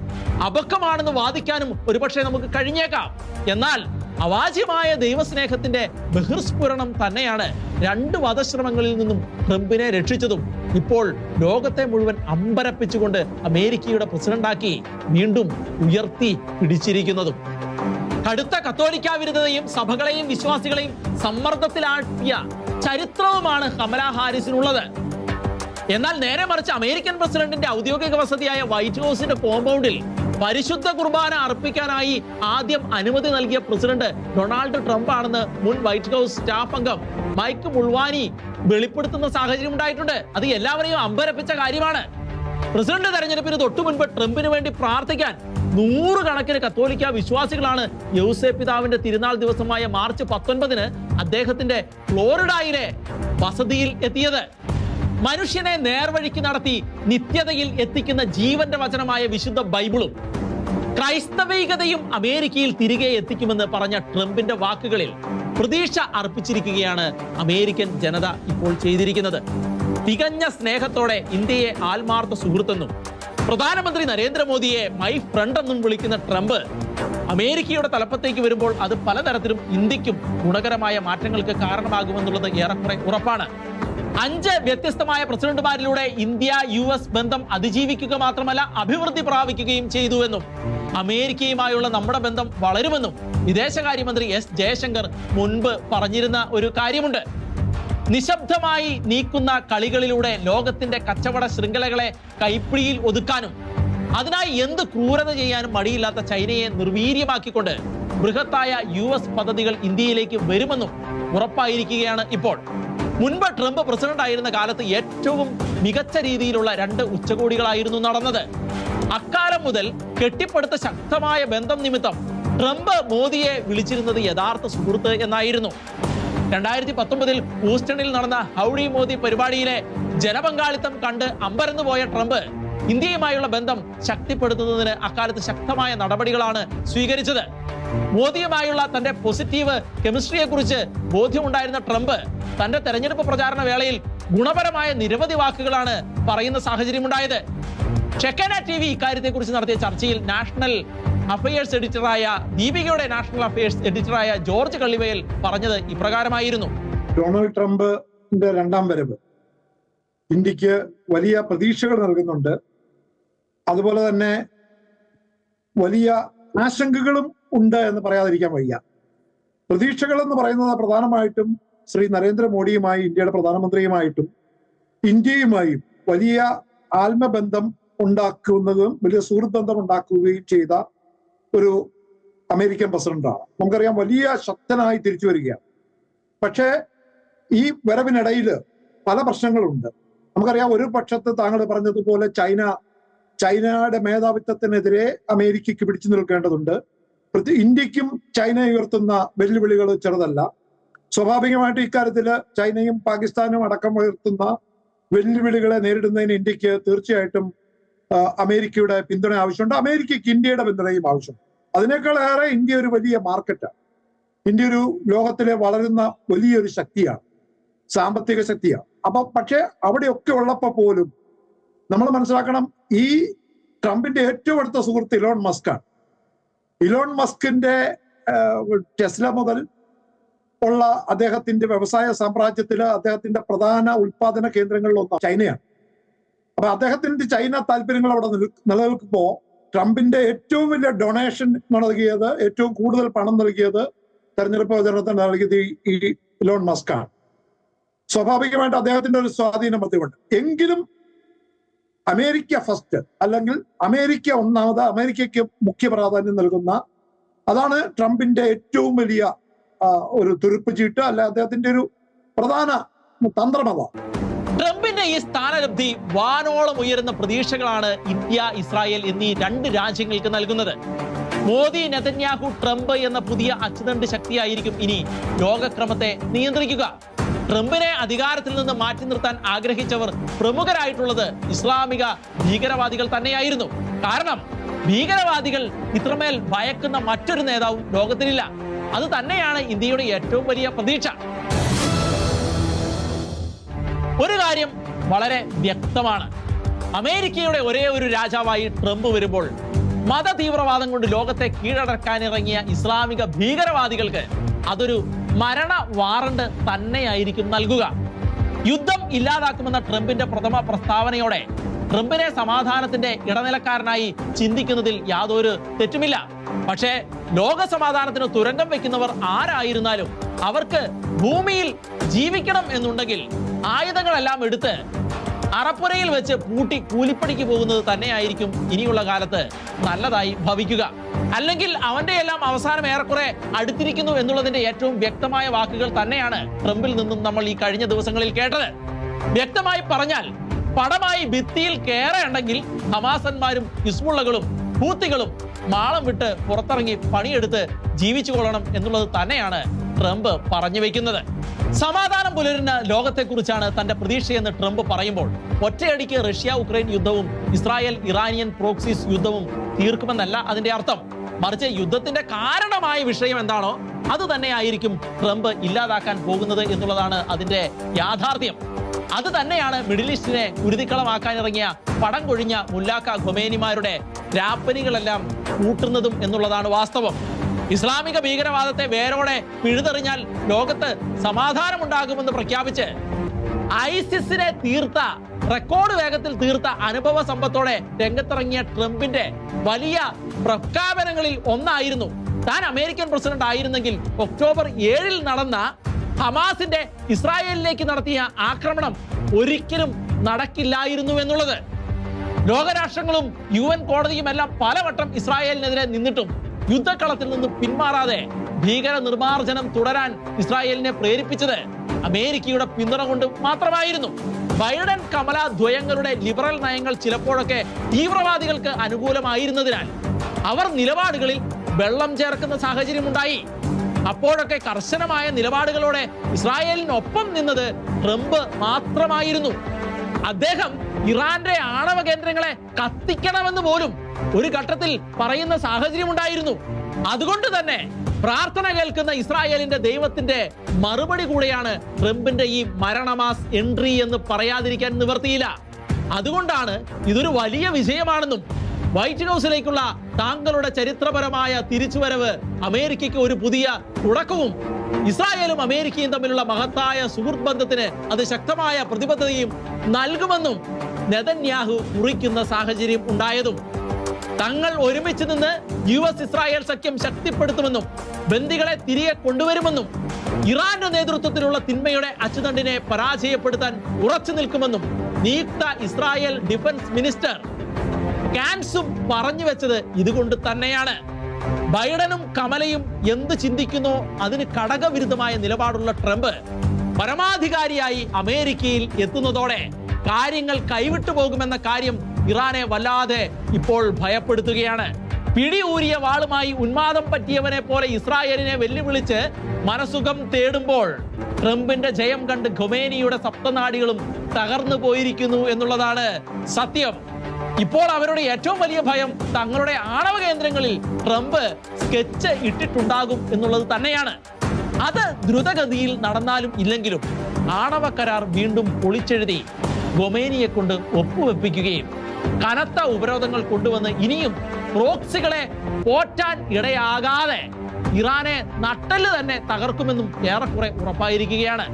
അപക്കമാണെന്ന് വാദിക്കാനും ഒരുപക്ഷെ നമുക്ക് കഴിഞ്ഞേക്കാം. എന്നാൽ അവാച്യമായ ദൈവസ്നേഹത്തിന്റെ ബഹിർസ്ഫുരണം തന്നെയാണ് രണ്ട് വധശ്രമങ്ങളിൽ നിന്നും ട്രംപിനെ രക്ഷിച്ചതും. ഇപ്പോൾ ലോകത്തെ മുഴുവൻ അമ്പരപ്പിച്ചുകൊണ്ട് അമേരിക്കയുടെ പ്രസിഡന്റാക്കി വീണ്ടും ഉയർത്തി പിടിച്ചിരിക്കുന്നതും. കടുത്ത കത്തോലിക്ക വിരുദ്ധതയും സഭകളെയും വിശ്വാസികളെയും സമ്മർദ്ദത്തിലാക്കിയ ചരിത്രവുമാണ് കമലാ ഹാരിസിനുള്ളത്. എന്നാൽ നേരെ മറിച്ച് അമേരിക്കൻ പ്രസിഡന്റിന്റെ ഔദ്യോഗിക വസതിയായ വൈറ്റ് ഹൗസിന്റെ കോമ്പൗണ്ടിൽ പരിശുദ്ധ കുർബാന അർപ്പിക്കാനായി ആദ്യം അനുമതി നൽകിയ പ്രസിഡന്റ് ഡൊണാൾഡ് ട്രംപ് ആണെന്ന് മുൻ വൈറ്റ് ഹൗസ് സ്റ്റാഫ് അംഗം മൈക്ക് മുൾവാനി വെളിപ്പെടുത്തുന്ന സാഹചര്യം ഉണ്ടായിട്ടുണ്ട്. അത് എല്ലാവരെയും അമ്പരപ്പിച്ച കാര്യമാണ്. പ്രസിഡന്റ് തെരഞ്ഞെടുപ്പിന് തൊട്ടു മുൻപ് ട്രംപിന് വേണ്ടി പ്രാർത്ഥിക്കാൻ നൂറുകണക്കിന് കത്തോലിക്ക വിശ്വാസികളാണ് യൗസേ പിതാവിന്റെ തിരുനാൾ ദിവസമായ മാർച്ച് പത്തൊൻപതിന് അദ്ദേഹത്തിന്റെ ഫ്ലോറിഡയിലെ വസതിയിൽ എത്തിയത്. മനുഷ്യനെ നേർവഴിക്ക് നടത്തി നിത്യതയിൽ എത്തിക്കുന്ന ജീവന്റെ വചനമായ വിശുദ്ധ ബൈബിളും ക്രൈസ്തവികതയും അമേരിക്കയിൽ തിരികെ എത്തിക്കുമെന്ന് പറഞ്ഞ ട്രംപിന്റെ വാക്കുകളിൽ പ്രതീക്ഷ അർപ്പിച്ചിരിക്കുകയാണ് അമേരിക്കൻ ജനത ഇപ്പോൾ ചെയ്തിരിക്കുന്നത്. തികഞ്ഞ സ്നേഹത്തോടെ ഇന്ത്യയെ ആത്മാർത്ഥ സുഹൃത്തെന്നും പ്രധാനമന്ത്രി നരേന്ദ്രമോദിയെ മൈ ഫ്രണ്ട് എന്നും വിളിക്കുന്ന ട്രംപ് അമേരിക്കയുടെ തലപ്പത്തേക്ക് വരുമ്പോൾ അത് പലതരത്തിലും ഇന്ത്യക്കും ഗുണകരമായ മാറ്റങ്ങൾക്ക് കാരണമാകുമെന്നുള്ളത് ഏറെക്കുറെ ഉറപ്പാണ്. അഞ്ച് വ്യത്യസ്തമായ പ്രസിഡന്റുമാരിലൂടെ ഇന്ത്യ യു എസ് ബന്ധം അതിജീവിക്കുക മാത്രമല്ല അഭിവൃദ്ധി പ്രാപിക്കുകയും ചെയ്തുവെന്നും അമേരിക്കയുമായുള്ള നമ്മുടെ ബന്ധം വളരുമെന്നും വിദേശകാര്യമന്ത്രി എസ് ജയശങ്കർ മുൻപ് പറഞ്ഞിരുന്ന ഒരു കാര്യമുണ്ട്. നിശബ്ദമായി നീക്കുന്ന കളികളിലൂടെ ലോകത്തിന്റെ കച്ചവട ശൃംഖലകളെ കൈപ്പിടിയിൽ ഒതുക്കാനും അതിനായി എന്ത് ക്രൂരത ചെയ്യാനും മടിയില്ലാത്ത ചൈനയെ നിർവീര്യമാക്കിക്കൊണ്ട് ബൃഹത്തായ യു പദ്ധതികൾ ഇന്ത്യയിലേക്ക് വരുമെന്നും ഉറപ്പായിരിക്കുകയാണ് ഇപ്പോൾ. മുൻപ് ട്രംപ് പ്രസിഡന്റ് ആയിരുന്ന കാലത്ത് ഏറ്റവും മികച്ച രീതിയിലുള്ള രണ്ട് ഉച്ചകോടികളായിരുന്നു നടന്നത്. അക്കാലം മുതൽ കെട്ടിപ്പടുത്ത ശക്തമായ ബന്ധം നിമിത്തം ട്രംപ് മോദിയെ വിളിച്ചിരുന്നത് യഥാർത്ഥ സുഹൃത്ത് എന്നായിരുന്നു. രണ്ടായിരത്തി പത്തൊമ്പതിൽ ഹൂസ്റ്റണിൽ നടന്ന ഹൗഡി മോദി പരിപാടിയിലെ ജനപങ്കാളിത്തം കണ്ട് അമ്പരന്നു പോയ ട്രംപ് ഇന്ത്യയുമായുള്ള ബന്ധം ശക്തിപ്പെടുത്തുന്നതിന് അക്കാലത്ത് ശക്തമായ നടപടികളാണ് സ്വീകരിച്ചത്. മോദിയുമായുള്ള തന്റെ പോസിറ്റീവ് കെമിസ്ട്രിയെ കുറിച്ച് ബോധ്യമുണ്ടായിരുന്ന ട്രംപ് തന്റെ തെരഞ്ഞെടുപ്പ് പ്രചാരണ വേളയിൽ ഗുണപരമായ നിരവധി വാക്കുകളാണ് പറയുന്ന സാഹചര്യമുണ്ടായത്. ചെക്കന ടി വി ഇക്കാര്യത്തെ കുറിച്ച് നടത്തിയ ചർച്ചയിൽ നാഷണൽ അഫയേഴ്സ് എഡിറ്ററായ ദീപികയുടെ നാഷണൽ അഫയേഴ്സ് എഡിറ്ററായ ജോർജ് കള്ളിവയൽ പറഞ്ഞത് ഇപ്രകാരമായിരുന്നു. ഡൊണാൾഡ് ട്രംപിന്റെ രണ്ടാം വരവ്. ഇന്ത്യയ്ക്ക് വലിയ പ്രതീക്ഷകൾ നൽകുന്നുണ്ട്. അതുപോലെ തന്നെ വലിയ ആശങ്കകളും ഉണ്ട് എന്ന് പറയാതിരിക്കാൻ വയ്യ. പ്രതീക്ഷകൾ എന്ന് പറയുന്നത് പ്രധാനമായിട്ടും ശ്രീ നരേന്ദ്രമോദിയുമായി ഇന്ത്യയുടെ പ്രധാനമന്ത്രിയുമായിട്ടും ഇന്ത്യയുമായും വലിയ ആത്മബന്ധം ഉണ്ടാക്കുന്നതും വലിയ സുഹൃത്ത് ബന്ധം ഉണ്ടാക്കുകയും ചെയ്ത ഒരു അമേരിക്കൻ പ്രസിഡന്റാണ്. നമുക്കറിയാം വലിയ ശക്തനായി തിരിച്ചു വരികയാണ്. പക്ഷേ ഈ വരവിനിടയിൽ പല പ്രശ്നങ്ങളുണ്ട്. നമുക്കറിയാം ഒരു പക്ഷത്ത് താങ്കൾ പറഞ്ഞതുപോലെ ചൈന ചൈനയുടെ മേധാവിത്വത്തിനെതിരെ അമേരിക്കയ്ക്ക് പിടിച്ചു നിൽക്കേണ്ടതുണ്ട്. ഇന്ത്യക്കും ചൈന ഉയർത്തുന്ന വെല്ലുവിളികൾ ചെറുതല്ല. സ്വാഭാവികമായിട്ട് ഇക്കാര്യത്തിൽ ചൈനയും പാകിസ്ഥാനും അടക്കം ഉയർത്തുന്ന വെല്ലുവിളികളെ നേരിടുന്നതിന് ഇന്ത്യയ്ക്ക് തീർച്ചയായിട്ടും അമേരിക്കയുടെ പിന്തുണ ആവശ്യമുണ്ട്. അമേരിക്കയ്ക്ക് ഇന്ത്യയുടെ പിന്തുണയും ആവശ്യമുണ്ട്. അതിനേക്കാൾ ഏറെ ഇന്ത്യ ഒരു വലിയ മാർക്കറ്റാണ്. ഇന്ത്യ ഒരു ലോകത്തിലെ വളരുന്ന വലിയൊരു ശക്തിയാണ്. സാമ്പത്തിക ശക്തിയാണ്. അപ്പൊ പക്ഷെ അവിടെയൊക്കെ ഉള്ളപ്പോ പോലും നമ്മൾ മനസ്സിലാക്കണം ഈ ട്രംപിന്റെ ഏറ്റവും അടുത്ത സുഹൃത്ത് ഇലോൺ മസ്കാണ് ഇലോൺ മസ്കിന്റെ ടെസ്ല മുതൽ ഉള്ള അദ്ദേഹത്തിന്റെ വ്യവസായ സാമ്രാജ്യത്തിൽ അദ്ദേഹത്തിന്റെ പ്രധാന ഉൽപാദന കേന്ദ്രങ്ങളിൽ ഒന്ന് ചൈനയാണ്. അപ്പൊ അദ്ദേഹത്തിന്റെ ചൈന താല്പര്യങ്ങൾ അവിടെ നിൽ- നിലനിൽക്കുമ്പോ ട്രംപിന്റെ ഏറ്റവും വലിയ ഡൊണേഷൻ നൽകിയത് ഏറ്റവും കൂടുതൽ പണം നൽകിയത് തെരഞ്ഞെടുപ്പ് പ്രചരണത്തിന് നൽകിയത് ഈ ഇലോൺ മസ്കാണ്. സ്വാഭാവികമായിട്ട് അദ്ദേഹത്തിന്റെ ഒരു സ്വാധീനം പ്രതികൊണ്ട് എങ്കിലും അമേരിക്ക ഫസ്റ്റ് അല്ലെങ്കിൽ അമേരിക്ക ഒന്നാമത് അമേരിക്കയ്ക്ക് മുഖ്യ പ്രാധാന്യം നൽകുന്ന അതാണ് ട്രംപിന്റെ ഏറ്റവും വലിയ ഒരു തുരുപ്പ് ചീട്ട്. അല്ല അദ്ദേഹത്തിന്റെ ഒരു പ്രധാന തന്ത്രമത ട്രംപിന്റെ ഈ സ്ഥാനലബ്ധി വാനോളം ഉയരുന്ന പ്രതീക്ഷകളാണ് ഇന്ത്യ ഇസ്രായേൽ എന്നീ രണ്ട് രാജ്യങ്ങൾക്ക് നൽകുന്നത്. മോദി നെതന്യാഹു ട്രംപ് എന്ന പുതിയ അച്ചുതണ്ട് ശക്തിയായിരിക്കും ഇനി ലോകക്രമത്തെ നിയന്ത്രിക്കുക. ട്രംപിനെ അധികാരത്തിൽ നിന്ന് മാറ്റി നിർത്താൻ ആഗ്രഹിച്ചവർ പ്രമുഖരായിട്ടുള്ളത് ഇസ്ലാമിക ഭീകരവാദികൾ തന്നെയായിരുന്നു. കാരണം ഭീകരവാദികൾ ഇത്രമേൽ ഭയക്കുന്ന മറ്റൊരു നേതാവും ലോകത്തിലില്ല. അത് തന്നെയാണ് ഇന്ത്യയുടെ ഏറ്റവും വലിയ പ്രതീക്ഷ. ഒരു കാര്യം വളരെ വ്യക്തമാണ്. അമേരിക്കയുടെ ഒരേ ഒരു രാജാവായി ട്രംപ് വരുമ്പോൾ മത തീവ്രവാദം കൊണ്ട് ലോകത്തെ കീഴടക്കാനിറങ്ങിയ ഇസ്ലാമിക ഭീകരവാദികൾക്ക് അതൊരു മരണ വാറണ്ട് തന്നെയായിരിക്കും നൽകുക. യുദ്ധം ഇല്ലാതാക്കുമെന്ന ട്രംപിന്റെ പ്രഥമ പ്രസ്താവനയോടെ ട്രംപിനെ സമാധാനത്തിന്റെ ഇടനിലക്കാരനായി ചിന്തിക്കുന്നതിൽ യാതൊരു തെറ്റുമില്ല. പക്ഷേ ലോക സമാധാനത്തിന് തുരങ്കം വെക്കുന്നവർ ആരായിരുന്നാലും അവർക്ക് ഭൂമിയിൽ ജീവിക്കണം എന്നുണ്ടെങ്കിൽ ആയുധങ്ങളെല്ലാം എടുത്ത് അറപ്പുരയിൽ വെച്ച് പൂട്ടി കൂലിപ്പണിക്ക് പോകുന്നത് തന്നെയായിരിക്കും ഇനിയുള്ള കാലത്ത് നല്ലതായി ഭവിക്കുക. അല്ലെങ്കിൽ അവന്റെ എല്ലാം അവസാനം ഏറെക്കുറെ അടുത്തിരിക്കുന്നു എന്നുള്ളതിന്റെ ഏറ്റവും വ്യക്തമായ വാക്കുകൾ തന്നെയാണ് ട്രംപിൽ നിന്നും നമ്മൾ ഈ കഴിഞ്ഞ ദിവസങ്ങളിൽ കേട്ടത്. വ്യക്തമായി പറഞ്ഞാൽ പടമായി ഭിത്തിയിൽ കയറേണ്ടെങ്കിൽ ഹമാസന്മാരും ഹിസ്ബുള്ളകളും ഹൂത്തികളും മാളം വിട്ട് പുറത്തിറങ്ങി പണിയെടുത്ത് ജീവിച്ചു കൊള്ളണം എന്നുള്ളത് തന്നെയാണ് ട്രംപ് പറഞ്ഞു വെക്കുന്നത്. സമാധാനം പുലരുന്ന ലോകത്തെക്കുറിച്ചാണ് തന്റെ പ്രതീക്ഷയെന്ന് ട്രംപ് പറയുമ്പോൾ ഒറ്റയടിക്ക് റഷ്യ ഉക്രൈൻ യുദ്ധവും ഇസ്രായേൽ ഇറാനിയൻ പ്രോക്സിസ് യുദ്ധവും തീർക്കുമെന്നല്ല അതിന്റെ അർത്ഥം. മറിച്ച് യുദ്ധത്തിന്റെ കാരണമായ വിഷയം എന്താണോ അത് തന്നെയായിരിക്കും ട്രംപ് ഇല്ലാതാക്കാൻ പോകുന്നത് എന്നുള്ളതാണ് അതിന്റെ യാഥാർത്ഥ്യം. അത് തന്നെയാണ് മിഡിൽ ഈസ്റ്റിനെ കുരുതിക്കളമാക്കാനിറങ്ങിയ പടം കൊഴിഞ്ഞ മുല്ലാക്ക ഖൊമേനിമാരുടെ രാപ്പനികളെല്ലാം കൂട്ടുന്നതും എന്നുള്ളതാണ് വാസ്തവം. ഇസ്ലാമിക ഭീകരവാദത്തെ വേരോടെ പിഴുതെറിഞ്ഞാൽ ലോകത്ത് സമാധാനമുണ്ടാകുമെന്ന് പ്രഖ്യാപിച്ച് ഐസിസിനെ തീർത്ത റെക്കോർഡ് വേഗത്തിൽ തീർത്ത അനുഭവ സമ്പത്തോടെ രംഗത്തിറങ്ങിയ ട്രംപിന്റെ വലിയ പ്രഖ്യാപനങ്ങളിൽ ഒന്നായിരുന്നു. താൻ അമേരിക്കൻ പ്രസിഡന്റ് ആയിരുന്നെങ്കിൽ ഒക്ടോബർ ഏഴിൽ നടന്ന ഹമാസിന്റെ ഇസ്രായേലിലേക്ക് നടത്തിയ ആക്രമണം ഒരിക്കലും നടക്കില്ലായിരുന്നു എന്നുള്ളത്. ലോകരാഷ്ട്രങ്ങളും യു എൻ കോടതിയും എല്ലാം പലവട്ടം ഇസ്രായേലിനെതിരെ നിന്നിട്ടും യുദ്ധക്കളത്തിൽ നിന്ന് പിന്മാറാതെ ഭീകര നിർമാർജനം തുടരാൻ ഇസ്രായേലിനെ പ്രേരിപ്പിച്ചത് അമേരിക്കയുടെ പിന്തുണ കൊണ്ട് മാത്രമായിരുന്നു. ബൈഡൻ കമല ദ്വയങ്ങളുടെ ലിബറൽ നയങ്ങൾ ചിലപ്പോഴൊക്കെ തീവ്രവാദികൾക്ക് അനുകൂലമായിരുന്നതിനാൽ അവർ നിലപാടുകളിൽ വെള്ളം ചേർക്കുന്ന സാഹചര്യമുണ്ടായി. അപ്പോഴൊക്കെ കർശനമായ നിലപാടുകളോടെ ഇസ്രായേലിനൊപ്പം നിന്നത് ട്രംപ് മാത്രമായിരുന്നു. അദ്ദേഹം ഇറാന്റെ ആണവ കേന്ദ്രങ്ങളെ കത്തിക്കണമെന്ന് പോലും ഒരു ഘട്ടത്തിൽ പറയുന്ന സാഹചര്യം ഉണ്ടായിരുന്നു അതുകൊണ്ട് തന്നെ പ്രാർത്ഥന കേൾക്കുന്ന ഇസ്രായേലിന്റെ ദൈവത്തിന്റെ മറുപടി കൂടെയാണ് ട്രംപിന്റെ ഈ മരണമാസ് എൻട്രി എന്ന് പറയാതിരിക്കാൻ നിവർത്തിയില്ല. അതുകൊണ്ടാണ് ഇതൊരു വലിയ വിജയമാണെന്നും വൈറ്റ് ഹൗസിലേക്കുള്ള താങ്കളുടെ ചരിത്രപരമായ തിരിച്ചുവരവ് അമേരിക്കയ്ക്ക് ഒരു പുതിയ തുടക്കവും ഇസ്രായേലും അമേരിക്കയും തമ്മിലുള്ള മഹത്തായ സുഹൃത്ത് ബന്ധത്തിന് അത് ശക്തമായ പ്രതിബദ്ധതയും നൽകുമെന്നും നെതന്യാഹു കുറിക്കുന്ന സാഹചര്യം ഉണ്ടായതും. തങ്ങൾ ഒരുമിച്ച് നിന്ന് യു എസ് ഇസ്രായേൽ സഖ്യം ശക്തിപ്പെടുത്തുമെന്നും ബന്ദികളെ തിരികെ കൊണ്ടുവരുമെന്നും ഇറാന്റെ നേതൃത്വത്തിലുള്ള തിന്മയുടെ അച്ചുതണ്ടിനെ പരാജയപ്പെടുത്താൻ ഉറച്ചു നിൽക്കുമെന്നും നിയുക്ത ഇസ്രായേൽ ഡിഫൻസ് മിനിസ്റ്റർ കാൻസും പറഞ്ഞു വെച്ചത് ഇതുകൊണ്ട് തന്നെയാണ്. ബൈഡനും കമലയും എന്ത് ചിന്തിക്കുന്നോ? അതിന് ഘടകവിരുദ്ധമായ നിലപാടുള്ള ട്രംപ് പരമാധികാരിയായി അമേരിക്കയിൽ എത്തുന്നതോടെ കാര്യങ്ങൾ കൈവിട്ടു പോകുമെന്ന കാര്യം ഇറാനെ വല്ലാതെ ഇപ്പോൾ ഭയപ്പെടുത്തുകയാണ്. പിടിയൂരിയ വാളുമായി ഉന്മാദം പറ്റിയവനെ പോലെ ഇസ്രായേലിനെ വെല്ലുവിളിച്ച് മനസുഖം തേടുമ്പോൾ ട്രംപിന്റെ ജയം കണ്ട് ഖൊമേനിയുടെ സപ്തനാടികളും തകർന്നു പോയിരിക്കുന്നു എന്നുള്ളതാണ് സത്യം. ഇപ്പോൾ അവരുടെ ഏറ്റവും വലിയ ഭയം തങ്ങളുടെ ആണവ കേന്ദ്രങ്ങളിൽ ട്രംപ് സ്കെച്ച് ഇട്ടിട്ടുണ്ടാകും എന്നുള്ളത് തന്നെയാണ്. അത് ദ്രുതഗതിയിൽ നടന്നാലും ഇല്ലെങ്കിലും ആണവ കരാർ വീണ്ടും പൊളിച്ചെഴുതി ഗൊമേനിയെ കൊണ്ട് ഒപ്പുവെപ്പിക്കുകയും കനത്ത ഉപരോധങ്ങൾ കൊണ്ടുവന്ന് ഇനിയും പ്രോക്സികളെ പോറ്റാൻ ഇടയാകാതെ ഇറാനെ നട്ടൽ തന്നെ തകർക്കുമെന്നും ഏറെക്കുറെ ഉറപ്പായിരിക്കുകയാണ്.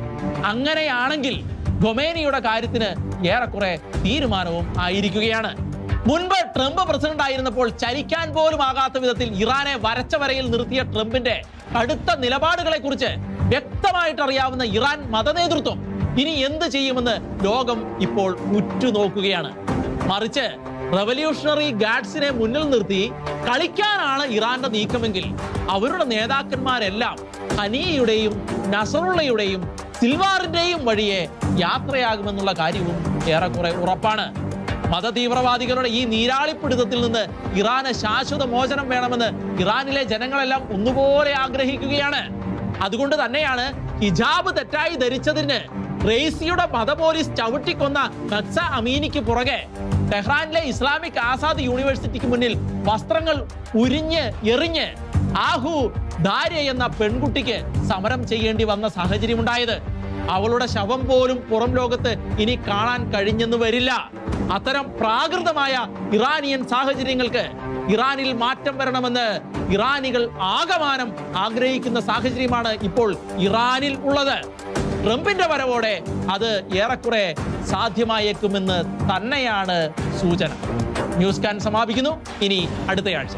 അങ്ങനെയാണെങ്കിൽ ഗൊമേനിയുടെ കാര്യത്തിന് ഏറെക്കുറെ തീരുമാനവും ആയിരിക്കുകയാണ്. മുൻപ് ട്രംപ് പ്രസിഡന്റ് ആയിരുന്നപ്പോൾ ചലിക്കാൻ പോലും ആകാത്ത വിധത്തിൽ ഇറാനെ വരച്ച വരയിൽ നിർത്തിയ ട്രംപിന്റെ കടുത്ത നിലപാടുകളെ കുറിച്ച് വ്യക്തമായിട്ട് അറിയാവുന്ന ഇറാൻ മതനേതൃത്വം ഇനി എന്ത് ചെയ്യുമെന്ന് ലോകം ഇപ്പോൾ ഉറ്റുനോക്കുകയാണ്. മറിച്ച് റവല്യൂഷണറി ഗാഡ്സിനെ മുന്നിൽ നിർത്തി കളിക്കാനാണ് ഇറാന്റെ നീക്കമെങ്കിൽ അവരുടെ നേതാക്കന്മാരെല്ലാം ഹനിയയുടെയും നസറുള്ളയുടെയും സിൽവാറിന്റെയും വഴിയെ യാത്രയാകുമെന്നുള്ള കാര്യവും ഏറെക്കുറെ ഉറപ്പാണ്. മതതീവ്രവാദികളുടെ ഈ നീരാളിപ്പിടുത്തത്തിൽ നിന്ന് ഇറാന് ശാശ്വത മോചനം വേണമെന്ന് ഇറാനിലെ ജനങ്ങളെല്ലാം ഒന്നുപോലെ ആഗ്രഹിക്കുകയാണ്. അതുകൊണ്ട് തന്നെയാണ് ഹിജാബ് തെറ്റായി ധരിച്ചതിന് റെയ്സിയുടെ മത പോലീസ് ചവിട്ടിക്കൊന്ന നക്സ അമീനിക്ക് പുറകെ ടെഹ്റാനിലെ ഇസ്ലാമിക് ആസാദ് യൂണിവേഴ്സിറ്റിക്ക് മുന്നിൽ വസ്ത്രങ്ങൾ ഉരിഞ്ഞ് എറിഞ്ഞ് ആഹു ദാര്യ എന്ന പെൺകുട്ടിക്ക് സമരം ചെയ്യേണ്ടി വന്ന സാഹചര്യമുണ്ടായത്. അവളുടെ ശവം പോലും പുറം ലോകത്ത് ഇനി കാണാൻ കഴിഞ്ഞെന്ന് വരില്ല. അത്തരം പ്രാകൃതമായ ഇറാനിയൻ സാഹചര്യങ്ങൾക്ക് ഇറാനിൽ മാറ്റം വരണമെന്ന് ഇറാനികൾ ആകമാനം ആഗ്രഹിക്കുന്ന സാഹചര്യമാണ് ഇപ്പോൾ ഇറാനിൽ ഉള്ളത്. ട്രംപിന്റെ വരവോടെ അത് ഏറെക്കുറെ സാധ്യമായേക്കുമെന്ന് തന്നെയാണ് സൂചന. ന്യൂസ് കാൻ സമാപിക്കുന്നു. ഇനി അടുത്തയാഴ്ച.